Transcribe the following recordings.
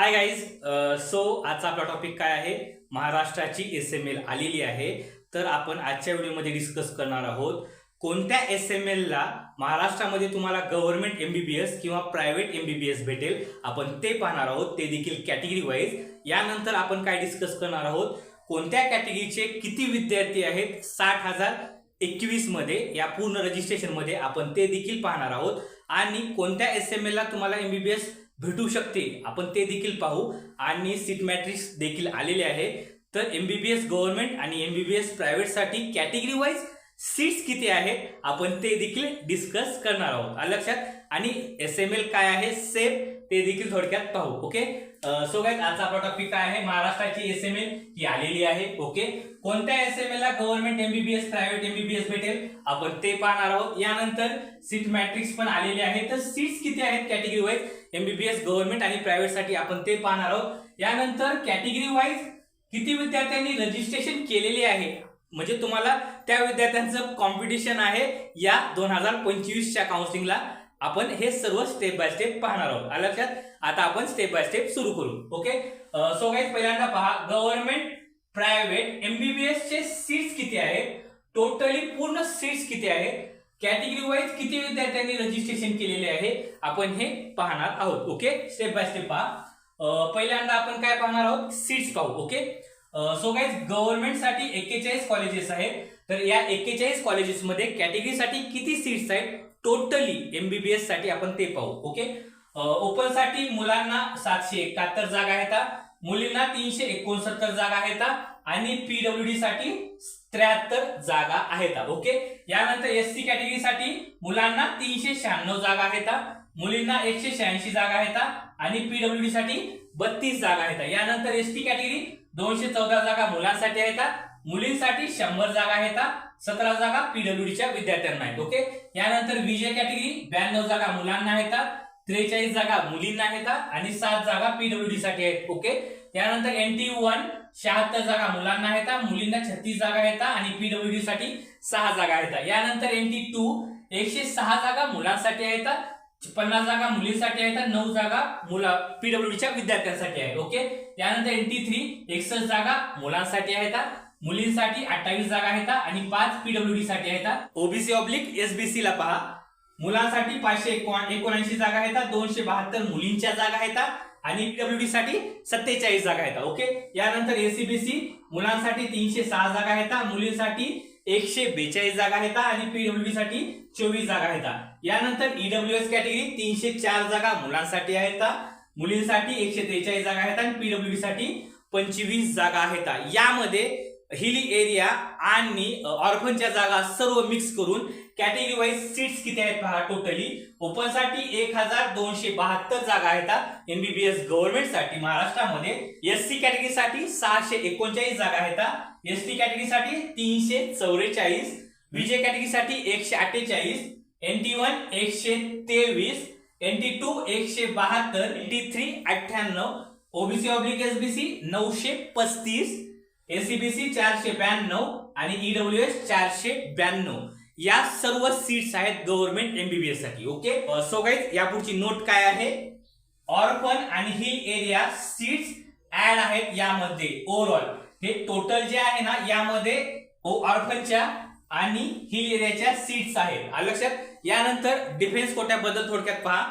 Hi guys so आजचा आपला topic काय आहे? महाराष्ट्राची एस एम एल आलेली आहे. तर आपण आजच्या व्हिडिओमध्ये डिस्कस करणार आहोत कोणत्या एस एम एलला महाराष्ट्रामध्ये तुम्हाला गव्हर्नमेंट एमबीबीएस किंवा प्रायव्हेट एमबीबीएस भेटेल? आपण ते पाहणार आहोत ते देखील कॅटेगरी वाईज यानंतर आपण काय डिस्कस करणार आहोत? कोणत्या कॅटेगरीचे किती विद्यार्थी आहेत? साठ हजार एकवीसमध्ये या पूर्ण रजिस्ट्रेशनमध्ये आपण ते देखील पाहणार आहोत. आणि कोणत्या एस एम ला तुम्हाला एमबीबीएस भेटू शकते. आपण ते देखील पाहू. आणि सीट मॅट्रिक्स देखील आलेले आहे. तर एमबीबीएस गव्हर्नमेंट आणि एमबीबीएस प्रायव्हेटसाठी कॅटेगरी वाईज सीट्स किती आहेत आपण ते देखील डिस्कस करणार आहोत. लक्षात? आणि एस एम एल काय आहे? सेफ ते देखील थोडक्यात पाहू. ओके सो काय आजचा आपला टॉपिक काय आहे? महाराष्ट्राची एस एम एल ही आलेली आहे. ओके कोणत्या एस एम एल ला गव्हर्नमेंट एमबीबीएस प्रायव्हेट एमबीबीएस भेटेल? आपण ते पाहणार आहोत. यानंतर सीट मॅट्रिक्स पण आलेली आहे. तर सीट्स किती आहेत कॅटेगरी वाईज एमबीबीएस गव्हर्नमेंट आणि प्रायव्हेटसाठी आपण ते पाहणार आहोत. यानंतर कॅटेगरी वाईज किती विद्यार्थ्यांनी रजिस्ट्रेशन केलेले आहे? म्हणजे तुम्हाला त्या विद्यार्थ्यांचं कॉम्पिटिशन आहे या दोन हजार पंचवीसच्या काउन्सिलिंगला आपण हे सर्व स्टेप बाय स्टेप पाहणार आहोत. आलं लक्षात? आता आपण स्टेप बाय स्टेप सुरू करू. ओके सो गाईज पहिल्यांदा पहा. गव्हर्नमेंट प्रायव्हेट एमबीबीएस चे सीट्स किती आहेत? टोटली पूर्ण सीट्स किती आहेत? कॅटेगरी वाईज किती विद्यार्थ्यांनी रजिस्ट्रेशन केलेले आहे आपण हे पाहणार आहोत ओके स्टेप बाय स्टेप पहा. पहिल्यांदा आपण काय पाहणार आहोत? सीट्स पाहू ओके सो गाईज गव्हर्नमेंटसाठी एक्केचाळीस कॉलेजेस आहेत. तर या एक्केचाळीस कॉलेजेसमध्ये कॅटेगरीसाठी किती सीट्स आहेत? टोटली एमबीबीएससाठी आपण ते पाहू ओके ओपनसाठी मुलांना सातशे एकाहत्तर जागा आहेत मुलींना तीनशे एकोणसत्तर जागा आहेत आणि पीडब्ल्यूडी साठी त्र्याहत्तर जागा आहेत. ओके? यानंतर एस सी कॅटेगरीसाठी मुलांना तीनशे शहाण्णव जागा आहेत. मुलींना एकशे शहाऐंशी जागा आहेत. आणि पीडब्ल्यूडी साठी बत्तीस जागा आहेत. यानंतर एस टी कॅटेगरी दोनशे चौदा जागा मुलांसाठी आहेत. मुलींसाठी शंभर जागा आहेत. सतरा जागा पीडब्ल्यूडीच्या विद्यार्थ्यांना आहेत. ओके? यानंतर विजय कॅटेगरी ब्याण्णव जागा मुलांना आहेत. त्रेचाळीस जागा मुलींना आहेत आणि सात जागा पीडब्ल्यूडी साठी आहेत ओके यानंतर एन टी वन शहात्तर जागा मुलांना आहेत मुलींना छत्तीस जागा येतात आणि पीडब्ल्यूडी साठी सहा जागा येतात. यानंतर एन टी टू एकशे सहा जागा मुलांसाठी आहेत पन्नास जागा मुलींसाठी आहेत नऊ जागा मुला पीडब्ल्यूडीच्या विद्यार्थ्यांसाठी आहेत. ओके त्यानंतर एन टी थ्री एकसष्ट जागा मुलांसाठी आहेत मुलींसाठी अठ्ठावीस जागा आहेत आणि पाच पीडब्ल्यूडी साठी आहेत ओबीसी ऑब्लिक एसबीसी ला पहा. मुलांसाठी पाचशे एकोणऐंशी जागा आहेत दोनशे बहात्तर मुलींच्या जागा आहेत आणि पीडब्ल्यूडी साठी सत्तेचाळीस जागा आहेत ओके? यानंतर एसीबीसी मुलांसाठी तीनशे सहा जागा आहेत मुलींसाठी एकशे बेचाळीस जागा आहेत आणि पीडब्ल्यूडी साठी चोवीस जागा आहेत. यानंतर ईडब्ल्यूएस कॅटेगरी तीनशे चार जागा मुलांसाठी आहेत मुलींसाठी एकशे त्रेचाळीस जागा आहेत आणि पीडब्ल्यूडी साठी पंचवीस जागा आहेत. यामध्ये हिली एरिया आणि ऑर्फनच्या जागा सर्व मिक्स करून कॅटेगरी वाईज सीट्स किती आहेत पहा टोटली ओपनसाठी एक हजार दोनशे बहात्तर जागा आहेत एमबीबीएस गव्हर्नमेंटसाठी महाराष्ट्रामध्ये. एस सी कॅटेगरीसाठी सहाशे एकोणचाळीस जागा आहेत एस टी कॅटेगरीसाठी तीनशे चौवेचाळीस. विजय कॅटेगरीसाठी एकशे अठ्ठेचाळीस. एन टी वन एकशे तेवीस. एन टी टू एकशे बहात्तर. एन टी थ्री अठ्ठ्याण्णव. ओबीसी ऑब्लिक एसबीसी नऊशे पस्तीस. एसीबीसी चारशे ब्याण्णव आणि ईडब्ल्यू एस चारशे ब्याण्णव. या सर्व सीट्स आहेत गव्हर्नमेंट एमबीबीएससाठी ओके सो गाईज यापुढची नोट काय आहे? ऑर्फन आणि हिल एरिया सीट्स ऍड आहेत यामध्ये ओव्हरऑल हे टोटल जे आहे ना यामध्ये ऑर्फनच्या आणि हिल एरियाच्या सीट्स आहेत. लक्षात? यानंतर डिफेन्स कोट्याबद्दल थोडक्यात पहा.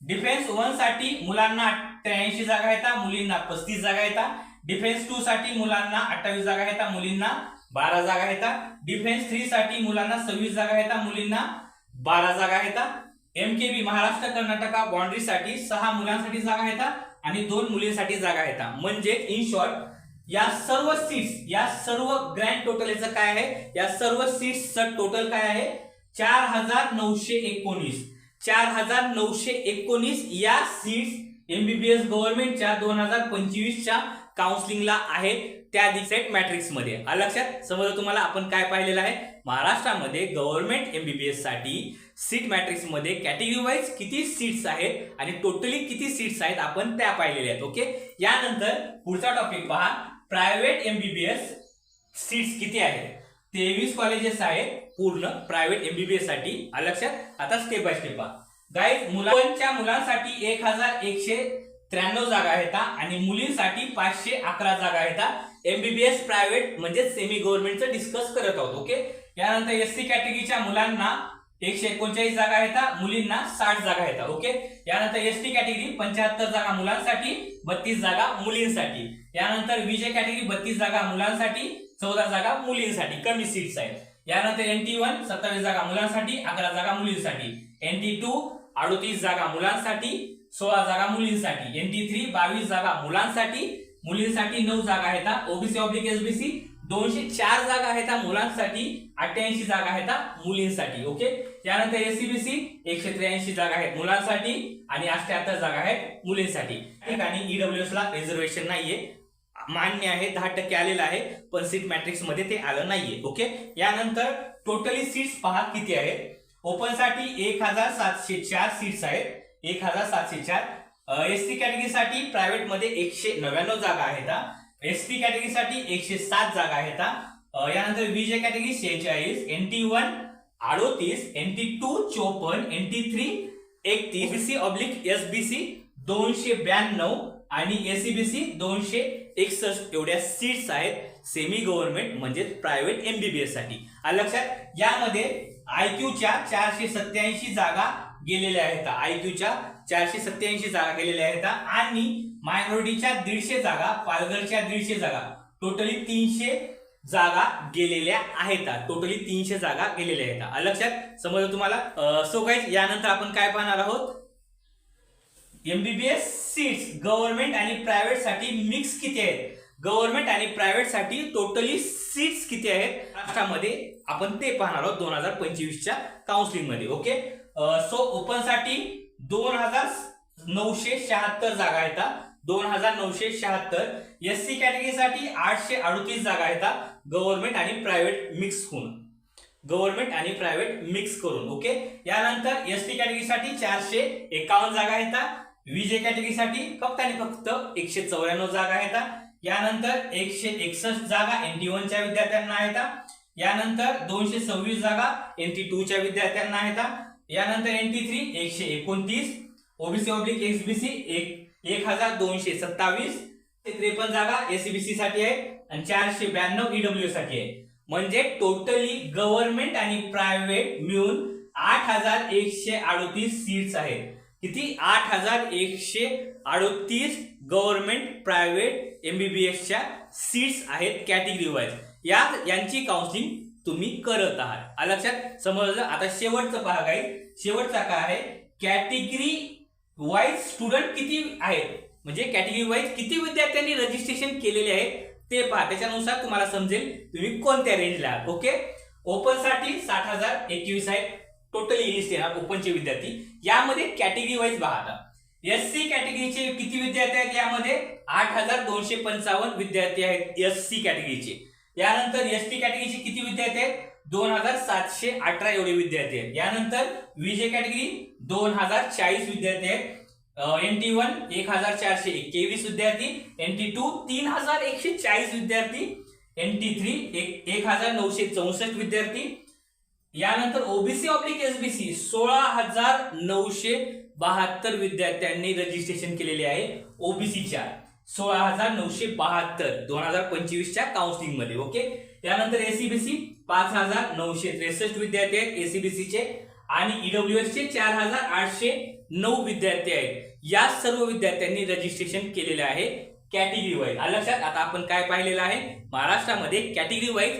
डिफेन्स वनसाठी मुलांना त्र्याऐंशी जागा येतात मुलींना पस्तीस जागा येतात डिफेन्स टू साठी मुलांना अठ्ठावीस जागा येतात मुलींना बारा जागा येतात डिफेन्स थ्री साठी मुलांना सव्वीस जागा येतात मुलींना बारा जागा येतात एमकेबी महाराष्ट्र कर्नाटका बाउंड्री साठी सहा मुलांसाठी जागा येतात आणि दोन मुलींसाठी जागा येतात म्हणजे इन शॉर्ट या सर्व सीट्स या सर्व ग्रँड टोटल याचं काय आहे? या सर्व सीट्सचं टोटल काय आहे? चार हजार नऊशे एकोणीस. चार हजार नऊशे एकोणीस या सीट्स एमबीबीएस गव्हर्नमेंटच्या दोन हजार पंचवीसच्या काउन्सिलिंगला आहे त्या दिसेट मॅट्रिक्समध्ये लक्षात? समजा तुम्हाला आपण काय पाहिलेलं आहे? महाराष्ट्रामध्ये गव्हर्नमेंट एमबीबीएससाठी सीट मॅट्रिक्समध्ये कॅटेगरी वाईज किती सीट्स आहेत आणि टोटली किती सीट्स आहेत आपण त्या पाहिलेल्या आहेत ओके यानंतर पुढचा टॉपिक पहा. प्रायव्हेट एमबीबीएस सीट्स किती आहेत? तेवीस कॉलेजेस आहेत पूर्ण प्रायव्हेट एमबीबीएससाठी. आलं लक्षात? आता स्टेप बाय स्टेप पहा. गाईज मुलांच्या मुलांसाठी एक हजार एकशे त्र्याण्णव जागा आहेत आणि मुलींसाठी पाचशे अकरा जागा आहेत एमबीबीएस प्रायव्हेट म्हणजे सेमी गव्हर्नमेंटचं डिस्कस करत आहोत ओके यानंतर एस सी कॅटेगरीच्या मुलांना एकशे एकोणचाळीस जागा आहेत मुलींना साठ जागा आहेत ओके यानंतर एस टी कॅटेगरी पंच्याहत्तर जागा मुलांसाठी बत्तीस जागा मुलींसाठी. यानंतर विजय कॅटेगरी बत्तीस जागा मुलांसाठी चौदा जागा मुलींसाठी. कमी सीट्स आहेत. यानंतर एन टी वन सत्तावीस जागा मुलांसाठी अकरा जागा मुलींसाठी. एन टी टू अडोतीस जागा मुलांसाठी सोळा जागा मुलींसाठी. एन टी थ्री बावीस जागा मुलांसाठी. मुलींसाठी नऊ जागा आहेत ओबीसी ऑब्लिक एसबीसी दोनशे चार जागा आहेत मुलांसाठी. अठ्ठ्याऐंशी जागा आहेत मुलींसाठी ओके यानंतर एसीबीसी एकशे त्र्याऐंशी जागा आहेत मुलांसाठी आणि अठ्याहत्तर जागा आहेत मुलींसाठी. ठिकाणी ईडब्ल्यूएस ला रिझर्वेशन नाहीये. मान्य आहे दहा टक्के आलेलं आहे पण सीट मॅट्रिक्समध्ये ते आलं नाहीये ओके यानंतर टोटली सीट्स पहा किती आहेत. ओपनसाठी एक हजार सातशे चार सीट्स आहेत. एक हजार सातशे चार एस टी कॅटेगरीसाठी प्रायव्हेटमध्ये एकशे नव्याण्णव जागा आहेत एस टी कॅटेगरीसाठी एकशे सात जागा आहेत यानंतर विजय कॅटेगरी शेहेचाळीस एन टी वन अडोतीस एन टी टू चोपन्न एन टी थ्री एकतीस BC oblique S B C दोनशे ब्याण्णव आणि एसीबीसी दोनशे एकसष्ट. एवढ्या सीट्स आहेत सेमी गव्हर्नमेंट म्हणजे प्रायव्हेट एमबीबीएससाठी. लक्षात यामध्ये आयक्यूच्या चारशे सत्याऐंशी जागा गेलेल्या आहेत. आयक्यूच्या चारशे सत्याऐंशी जागा गेलेल्या आहेत आणि मायनॉरिटीच्या दीडशे जागा पालघरच्या दीडशे जागा टोटली तीनशे जागा गेलेल्या आहेत. टोटली तीनशे जागा गेलेल्या आहेत. लक्षात समजलं तुम्हाला? सो काही यानंतर आपण काय पाहणार आहोत? एमबीबीएस सीट्स गव्हर्नमेंट आणि प्रायव्हेटसाठी मिक्स किती आहेत? गव्हर्नमेंट आणि प्रायव्हेटसाठी टोटली सीट्स किती आहेत? राष्ट्रामध्ये आपण ते पाहणार आहोत दोन हजार पंचवीसच्या काउन्सिलिंगमध्ये ओके सो ओपनसाठी दोन हजार नऊशे शहात्तर जागा येतात दोन हजार नऊशे शहात्तर एस सी कॅटेगरीसाठी आठशे अडतीस जागा येतात गव्हर्नमेंट आणि प्रायव्हेट मिक्स होऊन. गव्हर्नमेंट आणि प्रायव्हेट मिक्स करून ओके? यानंतर एस टी कॅटेगरीसाठी चारशे एकावन्न जागा येतात विजय कॅटेगरीसाठी फक्त आणि फक्त एकशे चौऱ्याण्णव जागा येतात यानंतर एकशे एकसष्ट जागा एन टी वनच्या विद्यार्थ्यांना येतात यानंतर दोनशे सव्वीस जागा एन टी टूच्या विद्यार्थ्यांना येतात यानंतर एन टी थ्री एकशे एकोणतीस ओबीसी ऑब्लिक एक्सबीसी एक एक हजार दोनशे सत्तावीस ते त्रेपन्न जागा एसीबीसी साठी आहे आणि चारशे ब्याण्णव ईडब्ल्यू साठी आहे. म्हणजे टोटली गव्हर्नमेंट आणि प्रायव्हेट मिळून आठ हजार एकशे अडोतीस सीट्स आहेत. किती? आठ हजार एकशे अडोतीस गव्हर्नमेंट प्रायव्हेट एमबीबीएसच्या सीट्स आहेत कॅटेगरी वाईज या यांची काउन्सिलिंग तुम्ही करत आहात. लक्षात? समजलं आता शेवटचं भाग आहे. शेवटचा काय आहे? कॅटेगरी वाईज स्टुडंट किती आहेत? म्हणजे कॅटेगरी वाईज किती विद्यार्थ्यांनी रजिस्ट्रेशन केलेले आहे ते पहा त्याच्यानुसार तुम्हाला समजेल तुम्ही कोणत्या रेंजला आहात ओके ओपनसाठी साठ हजार एकवीस आहेत. टोटली लिस्ट येणार ओपनचे विद्यार्थी. यामध्ये कॅटेगरी वाईज पहा एस सी कॅटेगरीचे किती विद्यार्थी आहेत? यामध्ये आठ हजार दोनशे पंचावन्न विद्यार्थी आहेत एस सी कॅटेगरीचे यानंतर एस टी कॅटेगरीचे किती विद्यार्थी आहेत? दोन हजार सातशे अठरा एवढे विद्यार्थी आहेत. यानंतर विजय कॅटेगरी दोन हजार चाळीस विद्यार्थी आहेत. एन टी वन एक हजार चारशे एकवीस विद्यार्थी एन टी टू तीन हजार एकशे चाळीस विद्यार्थी एन टी थ्री एक एक हजार नऊशे चौसष्ट विद्यार्थी. यानंतर ओबीसी ऑब्लिक एसबीसी सोळा हजार नऊशे बहात्तर विद्यार्थ्यांनी रजिस्ट्रेशन केलेले आहे ओबीसीच्या सोळा हजार नऊशे बहात्तर दोन हजार पंचवीसच्या काउन्सिलिंगमध्ये ओके यानंतर एसीबीसी पाच हजार नऊशे त्रेसष्ट विद्यार्थी आहेत एसीबीसीचे आणि ईडब्ल्यू चे चार हजार आठशे नऊ विद्यार्थी आहेत. या सर्व विद्यार्थ्यांनी रजिस्ट्रेशन केलेले आहे कॅटेगरी वाईज लक्षात आता आपण काय पाहिलेलं आहे? महाराष्ट्रामध्ये कॅटेगरी वाईज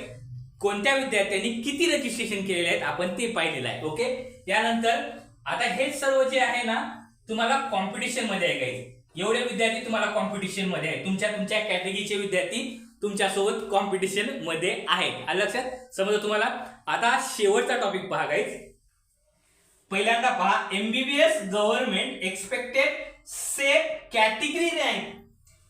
कोणत्या विद्यार्थ्यांनी किती रजिस्ट्रेशन केलेले आहेत आपण ते पाहिलेलं आहे ओके यानंतर आता हे सर्व जे आहे ना तुम्हाला कॉम्पिटिशनमध्ये आहे एवढे विद्यार्थी तुम्हाला कॉम्पिटिशनमध्ये आहे तुमच्या तुमच्या कॅटेगरीचे विद्यार्थी तुमच्यासोबत कॉम्पिटिशनमध्ये आहेत. आलं लक्षात? समजा तुम्हाला आता शेवटचा टॉपिक पहा गाईज पहिल्यांदा पहा MBBS government expected set category rank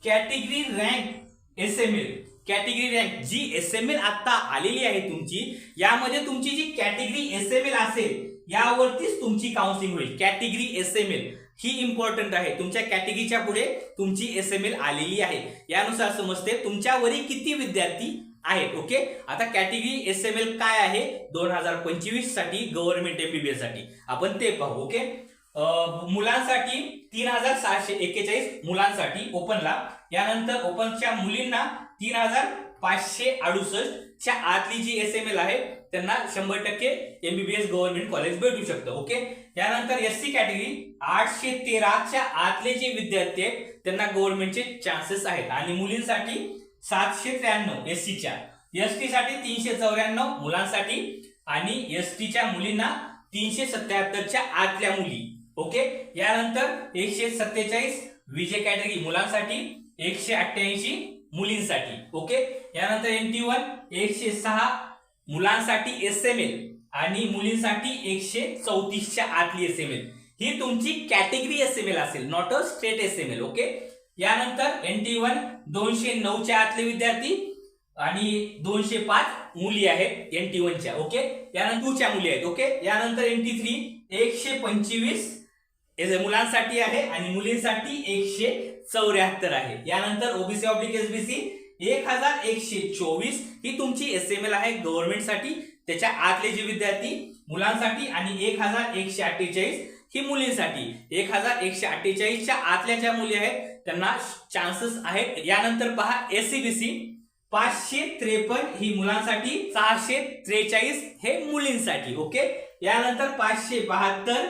category rank S M L category rank जी एस एम एल आता आलेली आहे तुमची. यामध्ये तुमची जी कॅटेगरी एस एम एल असेल यावरतीच तुमची काउन्सिलिंग होईल. कॅटेगरी एस एम एल ही इम्पॉर्टंट आहे. तुमच्या कॅटेगरीच्या पुढे तुमची एस एम एल आलेली आहे. यानुसार समजते तुमच्यावरील किती विद्यार्थी आहेत ओके आता कॅटेगरी एस एम एल काय आहे? दोन हजार पंचवीससाठी गव्हर्नमेंट एमबीबीएससाठी. आपण ते पाहू ओके मुलांसाठी तीन हजार सहाशे एक्केचाळीस मुलांसाठी ओपनला यानंतर ओपनच्या मुलींना तीन हजार पाचशे अडुसष्ट च्या आतली जी एस एम एल आहे त्यांना शंभर टक्के एमबीबीएस गव्हर्नमेंट कॉलेज भेटू शकतं ओके यानंतर एस सी कॅटेगरी आठशे तेराच्या आतले जे विद्यार्थी आहेत त्यांना गव्हर्नमेंटचे चान्सेस आहेत. आणि मुलींसाठी सातशे त्र्याण्णव एस सीच्या एस टीसाठी तीनशे चौऱ्याण्णव मुलांसाठी आणि एस टीच्या मुलींना तीनशे सत्याहत्तरच्या आतल्या मुली ओके यानंतर एकशे सत्तेचाळीस विजय कॅटेगरी मुलांसाठी एकशे अठ्ठ्याऐंशी मुलींसाठी ओके यानंतर एन टी वन एकशे सहा मुलांसाठी एस एम एल आणि मुलींसाठी एकशे चौतीसच्या आतली एस एम एल ही तुमची कॅटेगरी एस एम एल असेल not a state S M L okay यानंतर एन टी वन दोनशे नऊच्या आतले विद्यार्थी आणि दोनशे पाच मुली आहेत एन टी वनच्या ओके यानंतर टूच्या मुली आहेत ओके यानंतर एन टी थ्री एकशे पंचवीस मुलांसाठी आहे आणि मुलींसाठी एकशे चौऱ्याहत्तर आहे. यानंतर ओबीसी ऑब्लिक एसबीसी एक हजार एकशे चोवीस ही तुमची एस एम एल आहे गव्हर्नमेंटसाठी त्याच्या आतले जे विद्यार्थी मुलांसाठी आणि एक हजार एकशे अठ्ठेचाळीस ही मुलींसाठी. एक हजार एकशे अठ्ठेचाळीसच्या आतल्या ज्या मुली आहेत त्यांना चान्सेस आहेत. यानंतर पहा एससीबीसी पाचशे त्रेपन्न ही मुलांसाठी सहाशे त्रेचाळीस हे मुलींसाठी ओके? यानंतर पाचशे बहात्तर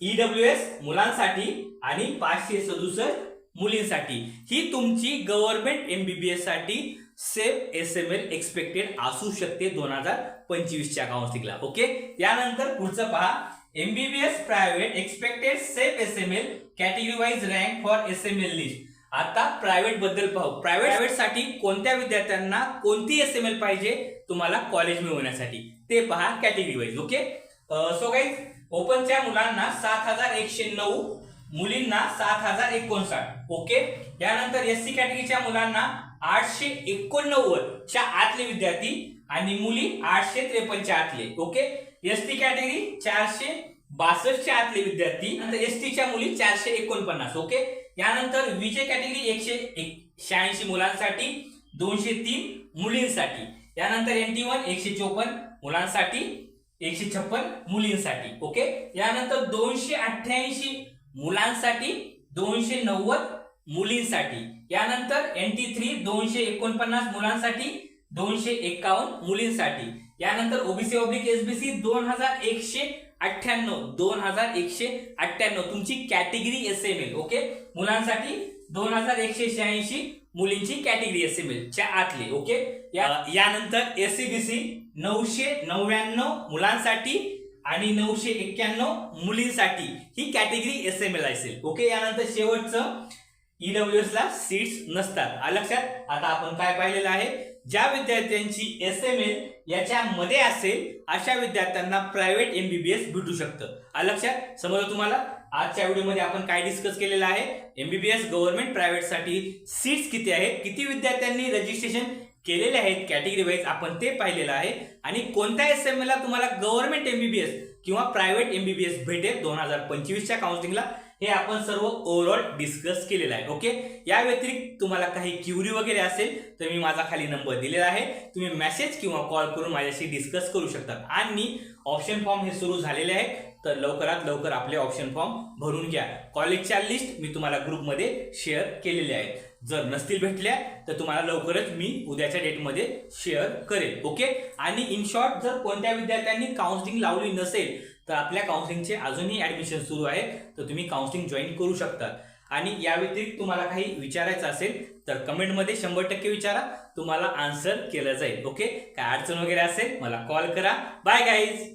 ईडब्ल्यू एस मुलांसाठी आणि पाचशे सदुसष्ट मुलींसाठी. ही तुमची government एमबीबीएससाठी safe S M L expected असू शकते दोन हजार पंचवीसच्या काउन्सिलिंगला ओके यानंतर पुढचं पहा. MBBS private expected safe S M L category wise rank for S M L list आता प्रायव्हेटबद्दल पाहू. प्रायव्हेट प्रायव्हेटसाठी कोणत्या विद्यार्थ्यांना कोणती एस एम एल पाहिजे तुम्हाला कॉलेज मिळवण्यासाठी? ते पहा category wise okay so guys ओपनच्या मुलांना सात हजार एकशे नऊ मुलींना सात हजार एकोणसाठ. ओके यानंतर एस सी कॅटेगरीच्या मुलांना आठशे एकोणनव्वद च्या आतले विद्यार्थी आणि मुली आठशे त्रेपन्नच्या आतले. ओके एस टी कॅटेगरी चारशे बासष्टच्या आतले विद्यार्थी नंतर एस टीच्या मुली चारशे एकोणपन्नास. ओके यानंतर विजय कॅटेगरी एकशे एक शहाऐंशी मुलांसाठी दोनशे तीन मुलींसाठी. यानंतर एन टी वन एकशे चोपन्न मुलांसाठी एकशे छप्पन मुलींसाठी. ओके यानंतर दोनशे अठ्ठ्याऐंशी मुलांसाठी दोनशे नव्वद मुलींसाठी. यानंतर एन टी थ्री दोनशे एकोणपन्नास मुलांसाठी दोनशे एकावन्न मुलींसाठी. यानंतर ओबीसी ऑब्लिक एसबीसी दोन हजार एकशे अठ्ठ्याण्णव दोन हजार एकशे अठ्ठ्याण्णव. तुमची category S M L okay मुलांसाठी दोन हजार एकशे शहाऐंशी मुलींची कॅटेगरी एस एम एल च्या आतले ओके या- यानंतर सी नऊशे नव्याण्णव मुलांसाठी आणि नऊशे एक्क्याण्णव मुलींसाठी ही कॅटेगरी एस एम एल असेल. ओके यानंतर शेवटचं ईडब्ल्यूएस ला सीट्स नसतात. लक्षात? आता आपण काय पाहिलेलं आहे? ज्या विद्यार्थ्यांची एस एम एल याच्यामध्ये असेल अशा विद्यार्थ्यांना प्रायव्हेट एमबीबीएस भेटू शकतं. लक्षात? समजा तुम्हाला? आजच्या व्हिडिओमध्ये आपण काय डिस्कस केलेलं आहे? एमबीबीएस गव्हर्नमेंट प्रायव्हेटसाठी सीट्स किती आहेत? किती विद्यार्थ्यांनी रजिस्ट्रेशन केलेले आहेत कॅटेगरी वाईज आपण ते पाहिलेलं आहे. आणि कोणत्या एस एम ला तुम्हाला गव्हर्नमेंट एमबीबीएस किंवा प्रायव्हेट एमबीबीएस भेटेल दोन हजार पंचवीसच्या काउन्सिलिंगला हे आपण सर्व ओव्हरऑल डिस्कस केलेलं आहे ओके या व्यतिरिक्त तुम्हाला काही क्युरी वगैरे असेल तर मी माझा खाली नंबर दिलेला आहे. तुम्ही मेसेज किंवा कॉल करून माझ्याशी डिस्कस करू शकता. आणि ऑप्शन फॉर्म हे सुरू झालेले आहे तर लवकरात लवकर आपले ऑप्शन फॉर्म भरून घ्या. कॉलेजच्या लिस्ट मी तुम्हाला ग्रुपमध्ये शेअर केलेले आहेत. जर नसतील भेटल्या तर तुम्हाला लवकरच मी उद्याच्या डेटमध्ये शेअर करेल. ओके आणि इन शॉर्ट जर कोणत्या विद्यार्थ्यांनी काउन्सिलिंग लावली नसेल तर आपल्या काउन्सिलिंगचे अजूनही ऍडमिशन सुरू आहे. तर तुम्ही काउन्सिलिंग जॉईन करू शकता आणि या व्यतिरिक्त तुम्हाला काही विचारायचं असेल तर कमेंटमध्ये शंभर टक्के विचारा. तुम्हाला आन्सर केलं जाईल. ओके काय अडचण वगैरे असेल मला कॉल करा. Bye guys